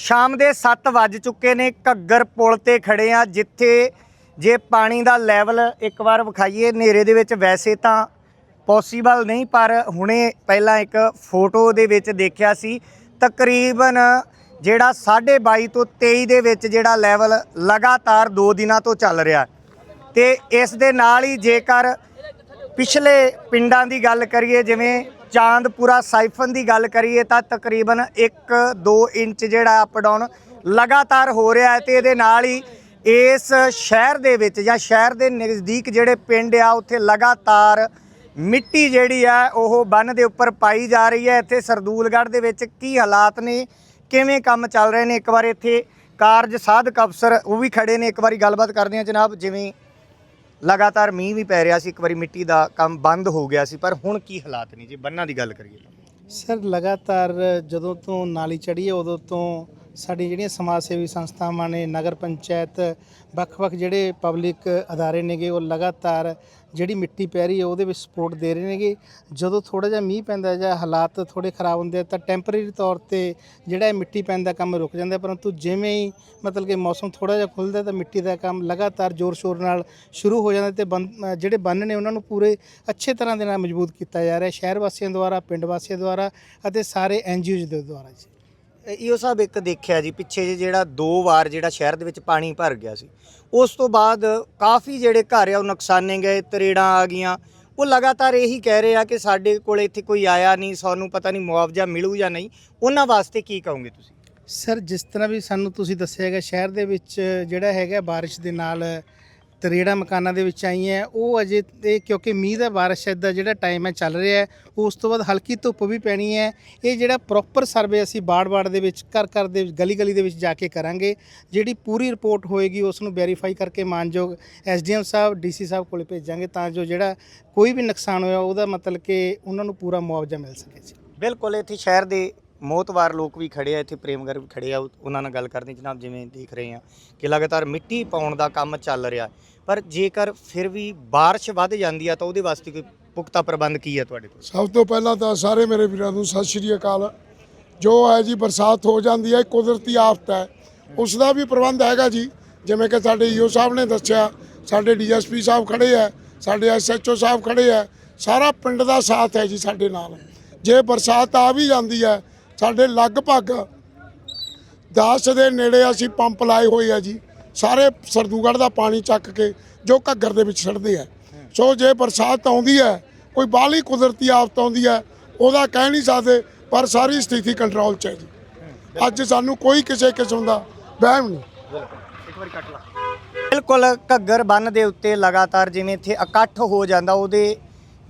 ਸ਼ਾਮ ਦੇ 7 ਵੱਜ ਚੁੱਕੇ ਨੇ, ਘੱਗਰ ਪੁਲ ਤੇ ਖੜੇ ਆ, ਜਿੱਥੇ ਜੇ ਪਾਣੀ ਦਾ ਲੈਵਲ ਇੱਕ ਵਾਰ ਵਿਖਾਈਏ, ਹਨੇਰੇ ਦੇ ਵਿੱਚ ਵੈਸੇ ਤਾਂ ਪੋਸੀਬਲ ਨਹੀਂ, ਪਰ ਹੁਣੇ ਪਹਿਲਾਂ ਇੱਕ ਫੋਟੋ ਦੇ ਵਿੱਚ ਦੇਖਿਆ ਸੀ, ਤਕਰੀਬਨ ਜਿਹੜਾ 22.5 ਤੋਂ 23 ਦੇ ਵਿੱਚ ਜਿਹੜਾ ਲੈਵਲ ਲਗਾਤਾਰ 2 ਦਿਨਾਂ ਤੋਂ ਚੱਲ ਰਿਹਾ। ਤੇ ਇਸ ਦੇ ਨਾਲ ਹੀ ਜੇਕਰ ਪਿਛਲੇ ਪਿੰਡਾਂ ਦੀ ਗੱਲ ਕਰੀਏ, ਜਿਵੇਂ ਚਾਂਦਪੁਰਾ ਸਾਈਫਨ ਦੀ ਗੱਲ ਕਰੀਏ ਤਾਂ ਤਕਰੀਬਨ 1-2 ਇੰਚ ਜਿਹੜਾ ਅਪ ਡਾਊਨ ਲਗਾਤਾਰ ਹੋ ਰਿਹਾ ਹੈ ਤੇ ਇਹਦੇ ਨਾਲ ਹੀ ਇਸ ਸ਼ਹਿਰ ਦੇ ਵਿੱਚ ਜਾਂ ਸ਼ਹਿਰ ਦੇ ਨਜ਼ਦੀਕ ਜਿਹੜੇ ਪਿੰਡ ਆ, ਉੱਥੇ ਲਗਾਤਾਰ ਮਿੱਟੀ ਜਿਹੜੀ ਆ, ਉਹ ਬੰਨ ਦੇ ਉੱਪਰ ਪਾਈ ਜਾ ਰਹੀ ਹੈ। ਇੱਥੇ ਸਰਦੂਲਗੜ੍ਹ ਦੇ ਵਿੱਚ ਕੀ ਹਾਲਾਤ ਨੇ, ਕਿਵੇਂ ਕੰਮ ਚੱਲ ਰਹੇ ਨੇ? ਇੱਕ ਵਾਰ ਇੱਥੇ ਕਾਰਜ ਸਾਧਕ ਅਫਸਰ ਉਹ ਵੀ ਖੜੇ ਨੇ। ਇੱਕ ਵਾਰੀ ਗੱਲਬਾਤ ਕਰਦੇ ਹਾਂ ਜਨਾਬ, ਜਿਵੇਂ ਲਗਾਤਾਰ ਮੀਂਹ ਵੀ ਪੈ ਰਿਹਾ ਸੀ, ਇੱਕ ਵਾਰੀ ਮਿੱਟੀ ਦਾ ਕੰਮ ਬੰਦ ਹੋ ਗਿਆ ਸੀ, ਪਰ ਹੁਣ ਕੀ ਹਾਲਾਤ ਨੇ ਜੇ? ਬੰਨਾਂ ਦੀ ਗੱਲ ਕਰੀਏ ਸਰ, ਲਗਾਤਾਰ ਜਦੋਂ ਤੋਂ ਨਾਲੀ ਚੜੀ ਹੈ, ਉਦੋਂ ਤੋਂ ਸਾਡੀ ਜਿਹੜੀਆਂ ਸਮਾਜ ਸੇਵੀ ਸੰਸਥਾਵਾਂ ਨੇ, ਨਗਰ ਪੰਚਾਇਤ ਵੱਖ-ਵੱਖ ਜਿਹੜੇ ਪਬਲਿਕ ਅਦਾਰੇ ਨੇਗੇ, ਉਹ ਲਗਾਤਾਰ ਜਿਹੜੀ ਮਿੱਟੀ ਪੈ ਰਹੀ ਹੈ, ਉਹਦੇ ਵਿੱਚ ਸਪੋਰਟ ਦੇ ਰਹੇ ਨੇਗੇ। ਜਦੋਂ ਥੋੜਾ ਜਿਹਾ ਮੀਂਹ ਪੈਂਦਾ ਜਾਂ ਹਾਲਾਤ ਥੋੜੇ ਖਰਾਬ ਹੁੰਦੇ ਆ, ਤਾਂ ਟੈਂਪਰੇਰੀ ਤੌਰ ਤੇ ਜਿਹੜਾ ਇਹ ਮਿੱਟੀ ਪੈਣ ਦਾ ਕੰਮ ਰੁਕ ਜਾਂਦਾ ਪਰੰਤੂ ਜਿਵੇਂ ਹੀ ਮਤਲਬ ਕਿ ਮੌਸਮ ਥੋੜਾ ਜਿਹਾ ਖੁੱਲਦਾ ਤਾਂ ਮਿੱਟੀ ਦਾ ਕੰਮ ਲਗਾਤਾਰ ਜ਼ੋਰ ਸ਼ੋਰ ਨਾਲ ਸ਼ੁਰੂ ਹੋ ਜਾਂਦਾ ਤੇ ਬੰਨ- ਜਿਹੜੇ ਬੰਨ ਨੇ, ਉਹਨਾਂ ਨੂੰ ਪੂਰੇ ਅੱਛੇ ਤਰ੍ਹਾਂ ਦੇ ਨਾਲ ਮਜ਼ਬੂਤ ਕੀਤਾ ਜਾ ਰਿਹਾ ਸ਼ਹਿਰ ਵਾਸੀਆਂ ਦੁਆਰਾ, ਪਿੰਡ ਵਾਸੀਆਂ ਦੁਆਰਾ ਅਤੇ ਸਾਰੇ ਐਨਜੀਓਜ਼ ਦੇ ਦੁਆਰਾ ਜੀ। ਇਹੋ ਸਾਹਿਬ ਇੱਕ ਦੇਖਿਆ ਜੀ, ਪਿੱਛੇ ਜੇ ਜਿਹੜਾ ਦੋ ਵਾਰ ਜਿਹੜਾ ਸ਼ਹਿਰ ਦੇ ਵਿੱਚ ਪਾਣੀ ਭਰ ਗਿਆ ਸੀ। ਉਸ ਤੋਂ ਬਾਅਦ ਕਾਫੀ ਜਿਹੜੇ ਘਰ ਆ, ਉਹ ਨੁਕਸਾਨੇ ਗਏ, ਤਰੇੜਾਂ ਆ ਗਈਆਂ। ਉਹ ਲਗਾਤਾਰ ਇਹੀ ਕਹਿ ਰਹੇ ਆ ਕਿ ਸਾਡੇ ਕੋਲ ਇੱਥੇ ਕੋਈ ਆਇਆ ਨਹੀਂ, ਸਾਨੂੰ ਪਤਾ ਨਹੀਂ ਮੁਆਵਜ਼ਾ ਮਿਲੂ ਜਾਂ ਨਹੀਂ। ਉਹਨਾਂ ਵਾਸਤੇ ਕੀ ਕਹੋਗੇ ਤੁਸੀਂ? ਸਰ, ਜਿਸ ਤਰ੍ਹਾਂ ਵੀ ਸਾਨੂੰ ਤੁਸੀਂ ਦੱਸਿਆ ਹੈਗਾ, ਸ਼ਹਿਰ ਦੇ ਵਿੱਚ ਜਿਹੜਾ ਹੈਗਾ, ਬਾਰਿਸ਼ ਦੇ ਨਾਲ ਤਰੇੜਾ ਮਕਾਨਾਂ ਦੇ ਵਿੱਚ ਆਈ ਹੈ। ਉਹ ਅਜੇ ਤੇ ਕਿਉਂਕਿ ਮੀਂਹ ਦਾ ਬਾਰਿਸ਼ ਦਾ ਜਿਹੜਾ ਟਾਈਮ ਹੈ ਚੱਲ ਰਿਹਾ ਹੈ, ਉਸ ਤੋਂ ਬਾਅਦ ਹਲਕੀ ਧੁੱਪ ਵੀ ਪੈਣੀ ਹੈ। ਇਹ ਜਿਹੜਾ ਪ੍ਰੋਪਰ ਸਰਵੇ ਅਸੀਂ ਬਾੜ-ਬਾੜ ਦੇ ਵਿੱਚ ਘਰ ਘਰ ਦੇ ਗਲੀ-ਗਲੀ ਦੇ ਵਿੱਚ ਜਾ ਕੇ ਕਰਾਂਗੇ। ਜਿਹੜੀ ਪੂਰੀ ਰਿਪੋਰਟ ਹੋਏਗੀ, ਉਸ ਨੂੰ ਵੈਰੀਫਾਈ ਕਰਕੇ ਮਾਨਯੋਗ ਐਸਡੀਐਮ ਸਾਹਿਬ ਡੀਸੀ ਸਾਹਿਬ ਕੋਲੇ ਭੇਜਾਂਗੇ ਤਾਂ ਜੋ ਜਿਹੜਾ ਕੋਈ ਵੀ ਨੁਕਸਾਨ ਹੋਇਆ, ਉਹਦਾ ਮਤਲਬ ਕਿ ਉਹਨਾਂ ਨੂੰ ਪੂਰਾ ਮੁਆਵਜ਼ਾ ਮਿਲ ਸਕੇ ਜੀ। ਬਿਲਕੁਲ, ਇੱਥੇ ਸ਼ਹਿਰ ਦੇ ਮੋਤਵਾਰ ਲੋਕ ਵੀ ਖੜੇ ਆ, ਇੱਥੇ ਪ੍ਰੇਮਗਰ ਵੀ ਖੜੇ ਆ। ਉਹਨਾਂ ਨਾਲ ਗੱਲ ਕਰਨੀ ਜਨਾਬ, ਜਿਵੇਂ ਦੇਖ ਰਹੇ ਆ ਕਿ ਲਗਾਤਾਰ ਮਿੱਟੀ ਪਾਉਣ ਦਾ ਕੰਮ ਚੱਲ ਰਿਹਾ ਪਰ ਜੇਕਰ ਫਿਰ ਵੀ ਬਾਰਿਸ਼ ਵੱਧ ਜਾਂਦੀ ਆ ਤਾਂ ਉਹਦੇ ਵਾਸਤੇ ਕੋਈ ਪੁਖਤਾ ਪ੍ਰਬੰਧ ਕੀ ਹੈ ਤੁਹਾਡੇ ਕੋਲ? ਸਭ ਤੋਂ ਪਹਿਲਾਂ ਤਾਂ ਸਾਰੇ ਮੇਰੇ ਵੀਰਾਂ ਨੂੰ ਸਤਿ ਸ਼੍ਰੀ ਅਕਾਲ। ਜੋ ਹੈ ਜੀ ਬਰਸਾਤ ਹੋ ਜਾਂਦੀ ਹੈ, ਕੁਦਰਤੀ ਆਫਤ ਹੈ ਉਸ ਦਾ ਵੀ ਪ੍ਰਬੰਧ ਹੈਗਾ ਜੀ। ਜਿਵੇਂ ਕਿ ਸਾਡੇ ਈਓ ਸਾਹਿਬ ਨੇ ਦੱਸਿਆ, ਸਾਡੇ ਡੀਐਸਪੀ ਸਾਹਿਬ ਖੜੇ ਆ, ਸਾਡੇ ਐਸਐਚਓ ਸਾਹਿਬ ਖੜੇ ਆ, ਸਾਰਾ ਪਿੰਡ ਦਾ ਸਾਥ ਹੈ ਜੀ ਸਾਡੇ ਨਾਲ। ਜੇ ਬਰਸਾਤ ਆ ਵੀ ਜਾਂਦੀ ਹੈ, ਸਾਡੇ ਲਗਭਗ 10 ਦੇ ਨੇੜੇ ਅਸੀਂ ਪੰਪ ਲਾਏ ਹੋਏ ਆ ਜੀ। ਸਾਰੇ ਸਰਦੂਗੜ੍ਹ ਦਾ ਪਾਣੀ ਚੱਕ ਕੇ ਜੋ ਘੱਗਰ ਦੇ ਵਿੱਚ ਛੱਡਦੇ ਆ। ਸੋ ਜੇ ਬਰਸਾਤ ਆਉਂਦੀ ਹੈ, ਕੋਈ ਬਾਹਲੀ ਕੁਦਰਤੀ ਆਫਤ ਆਉਂਦੀ ਹੈ, ਉਹਦਾ ਕਹਿ ਨਹੀਂ ਸਕਦੇ, ਪਰ ਸਾਰੀ ਸਥਿਤੀ ਕੰਟਰੋਲ 'ਚ ਹੈ ਜੀ। ਅੱਜ ਸਾਨੂੰ ਕੋਈ ਕਿਸੇ ਕਿਸਮ ਦਾ ਵਹਿਮ ਨਹੀਂ। ਇੱਕ ਵਾਰੀ ਕੱਟ ਲਾ ਬਿਲਕੁਲ ਘੱਗਰ ਬੰਨ ਦੇ ਉੱਤੇ ਲਗਾਤਾਰ ਜਿਵੇਂ ਇੱਥੇ ਇਕੱਠ ਹੋ ਜਾਂਦਾ, ਉਹਦੇ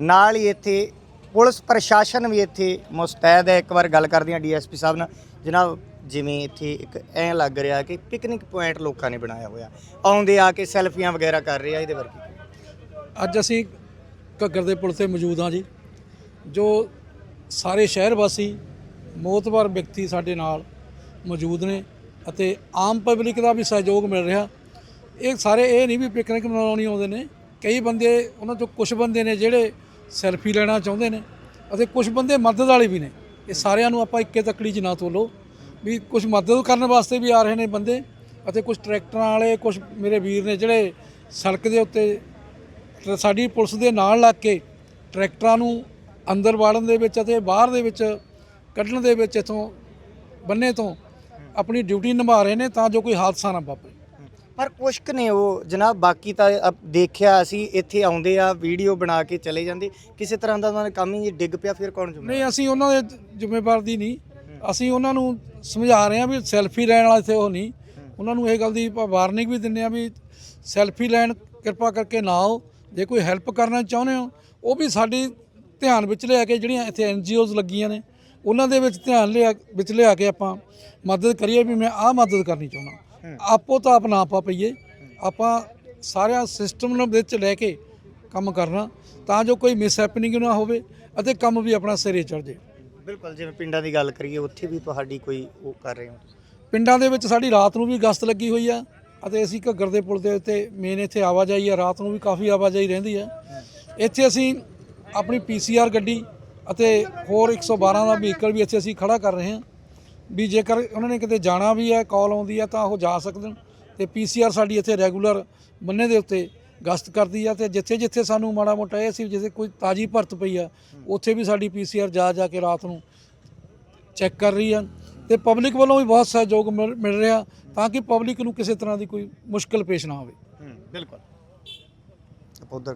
ਨਾਲ ਹੀ ਇੱਥੇ ਪੁਲਿਸ ਪ੍ਰਸ਼ਾਸਨ ਵੀ ਇੱਥੇ ਮੁਸਤੈਦ ਹੈ। ਇੱਕ ਵਾਰ ਗੱਲ ਕਰਦੇ ਹਾਂ ਡੀਐਸਪੀ ਸਾਹਿਬ ਨਾਲ। ਜਨਾਬ ਜਿਵੇਂ ਇੱਥੇ ਇੱਕ ਐਂ ਲੱਗ ਰਿਹਾ ਕਿ ਪਿਕਨਿਕ ਪੁਆਇੰਟ ਲੋਕਾਂ ਨੇ ਬਣਾਇਆ ਹੋਇਆ। ਆਉਂਦੇ ਆ ਕੇ ਸੈਲਫੀਆਂ ਵਗੈਰਾ ਕਰ ਰਹੇ ਆ, ਇਹਦੇ ਵਰਗੀ। ਅੱਜ ਅਸੀਂ ਘੱਗਰ ਦੇ ਪੁਲ ਤੇ ਮੌਜੂਦ ਹਾਂ ਜੀ, ਜੋ ਸਾਰੇ ਸ਼ਹਿਰ ਵਾਸੀ, ਮੋਤਬਰ ਵਿਅਕਤੀ ਸਾਡੇ ਨਾਲ ਮੌਜੂਦ ਨੇ ਅਤੇ ਆਮ ਪਬਲਿਕ ਦਾ ਵੀ ਸਹਿਯੋਗ ਮਿਲ ਰਿਹਾ। ਇਹ ਸਾਰੇ ਇਹ ਨਹੀਂ ਵੀ ਪਿਕਨਿਕ ਮਨਾਉਣੀ ਆਉਂਦੇ ਨੇ, ਕਈ ਬੰਦੇ ਉਹਨਾਂ ਚੋਂ ਕੁਝ ਬੰਦੇ ਨੇ ਜਿਹੜੇ ਸੈਲਫੀ ਲੈਣਾ ਚਾਹੁੰਦੇ ਨੇ ਅਤੇ ਕੁਝ ਬੰਦੇ ਮਦਦ ਵਾਲੇ ਵੀ ਨੇ। ਇਹ ਸਾਰਿਆਂ ਨੂੰ ਆਪਾਂ ਇੱਕੇ ਤੱਕੜੀ 'ਚ ਨਾ ਤੋਲੋ। ਵੀ ਕੁਝ ਮਦਦ ਕਰਨ ਵਾਸਤੇ ਵੀ ਆ ਰਹੇ ਨੇ ਬੰਦੇ ਅਤੇ ਕੁਝ ਟਰੈਕਟਰਾਂ ਵਾਲੇ ਕੁਝ ਮੇਰੇ ਵੀਰ ਨੇ ਜਿਹੜੇ ਸੜਕ ਦੇ ਉੱਤੇ ਸਾਡੀ ਪੁਲਿਸ ਦੇ ਨਾਲ ਲੱਗ ਕੇ ਟਰੈਕਟਰਾਂ ਨੂੰ ਅੰਦਰ ਵਾੜਨ ਦੇ ਵਿੱਚ ਅਤੇ ਬਾਹਰ ਦੇ ਵਿੱਚ ਕੱਢਣ ਦੇ ਵਿੱਚ ਇਥੋਂ ਬੰਨੇ ਤੋਂ ਆਪਣੀ ਡਿਊਟੀ ਨਿਭਾ ਰਹੇ ਨੇ ਤਾਂ ਜੋ ਕੋਈ ਹਾਦਸਾ ਨਾ ਵਾਪਰੇ। ਪਰ ਕੁਛ ਨੇ ਉਹ ਜਨਾਬ ਬਾਕੀ ਤਾਂ ਦੇਖਿਆ ਅਸੀਂ ਇੱਥੇ ਆਉਂਦੇ ਆ ਵੀਡੀਓ ਬਣਾ ਕੇ ਚਲੇ ਜਾਂਦੇ। ਕਿਸੇ ਤਰ੍ਹਾਂ ਦਾ ਉਹਨਾਂ ਨੇ ਕੰਮ ਹੀ ਡਿੱਗ ਪਿਆ ਫਿਰ ਕੌਣ ਜ਼ਿੰਮੇਵਾਰ? ਨਹੀਂ ਅਸੀਂ ਉਹਨਾਂ ਦੇ ਜ਼ਿੰਮੇਵਾਰ ਦੀ ਨਹੀਂ। ਅਸੀਂ ਉਹਨਾਂ ਨੂੰ ਸਮਝਾ ਰਹੇ ਹਾਂ ਵੀ ਸੈਲਫੀ ਲੈਣ ਵਾਲੇ ਇੱਥੇ ਉਹ ਨਹੀਂ। ਉਹਨਾਂ ਨੂੰ ਇਹ ਗੱਲ ਦੀ ਵਾਰਨਿੰਗ ਵੀ ਦਿੰਦੇ ਆ ਵੀ ਸੈਲਫੀ ਲੈਣ ਕਿਰਪਾ ਕਰਕੇ ਨਾ ਆਓ। ਜੇ ਕੋਈ ਹੈਲਪ ਕਰਨਾ ਚਾਹੁੰਦੇ ਹੋ ਉਹ ਵੀ ਸਾਡੀ ਧਿਆਨ ਵਿੱਚ ਲਿਆ ਕੇ ਜਿਹੜੀਆਂ ਇੱਥੇ ਐਨਜੀਓਜ਼ ਲੱਗੀਆਂ ਨੇ ਉਹਨਾਂ ਦੇ ਵਿੱਚ ਧਿਆਨ ਲਿਆ ਵਿੱਚ ਲਿਆ ਕੇ ਆਪਾਂ ਮਦਦ ਕਰੀਏ ਵੀ ਮੈਂ ਆਹ ਮਦਦ ਕਰਨੀ ਚਾਹੁੰਦਾ। ਆਪੋ ਤਾਂ ਆਪ ਨਾ ਆਪਾਂ ਪਈਏ। ਆਪਾਂ ਸਾਰਿਆਂ ਸਿਸਟਮ ਨੂੰ ਵਿੱਚ ਲੈ ਕੇ ਕੰਮ ਕਰਨਾ ਤਾਂ ਜੋ ਕੋਈ ਮਿਸ ਹੈਪਨਿੰਗ ਨਾ ਹੋਵੇ ਅਤੇ ਕੰਮ ਵੀ ਆਪਣਾ ਸਿਰੇ ਚੜ ਜਾਏ। ਬਿਲਕੁਲ, ਜਿਵੇਂ ਪਿੰਡਾਂ ਦੀ ਗੱਲ ਕਰੀਏ, ਉੱਥੇ ਵੀ ਤੁਹਾਡੀ ਕੋਈ ਉਹ ਕਰ ਰਹੇ ਹੋ? ਪਿੰਡਾਂ ਦੇ ਵਿੱਚ ਸਾਡੀ ਰਾਤ ਨੂੰ ਵੀ ਗਸ਼ਤ ਲੱਗੀ ਹੋਈ ਆ ਅਤੇ ਅਸੀਂ ਘੱਗਰ ਦੇ ਪੁਲ ਦੇ ਉੱਤੇ ਮੇਨ ਇੱਥੇ ਆਵਾਜਾਈ ਆ, ਰਾਤ ਨੂੰ ਵੀ ਕਾਫੀ ਆਵਾਜਾਈ ਰਹਿੰਦੀ ਆ। ਇੱਥੇ ਅਸੀਂ ਆਪਣੀ ਪੀਸੀਆਰ ਗੱਡੀ ਅਤੇ ਹੋਰ 112 ਦਾ ਵਹੀਕਲ ਵੀ ਇੱਥੇ ਅਸੀਂ ਖੜਾ ਕਰ ਰਹੇ ਹਾਂ। ਵੀ ਜੇਕਰ ਉਹਨਾਂ ਨੇ ਕਿਤੇ ਜਾਣਾ ਵੀ ਹੈ ਕਾਲ ਆਉਂਦੀ ਹੈ ਤਾਂ ਉਹ ਜਾ ਸਕਣ ਤੇ ਪੀਸੀਆਰ ਸਾਡੀ ਇੱਥੇ ਰੈਗੂਲਰ ਬੰਨੇ ਦੇ ਉੱਤੇ ਗਸ਼ਤ ਕਰਦੀ ਆ ਤੇ ਜਿੱਥੇ ਜਿੱਥੇ ਸਾਨੂੰ ਮਾੜਾ ਮੋਟਾ ਇਹ ਸੀ ਜਿੱਥੇ ਕੋਈ ਤਾਜੀ ਭਰਤ ਪਈ ਆ ਉੱਥੇ ਵੀ ਸਾਡੀ ਪੀਸੀਆਰ ਜਾ ਜਾ ਕੇ ਰਾਤ ਨੂੰ ਚੈੱਕ ਕਰ ਰਹੀ ਆ ਤੇ ਪਬਲਿਕ ਵੱਲੋਂ ਵੀ ਬਹੁਤ ਸਹਿਯੋਗ ਮਿਲ ਮਿਲ ਰਿਹਾ ਤਾਂ ਕਿ ਪਬਲਿਕ ਨੂੰ ਕਿਸੇ ਤਰ੍ਹਾਂ ਦੀ ਕੋਈ ਮੁਸ਼ਕਲ ਪੇਸ਼ ਨਾ ਆਵੇ ਬਿਲਕੁਲ। ਉਧਰ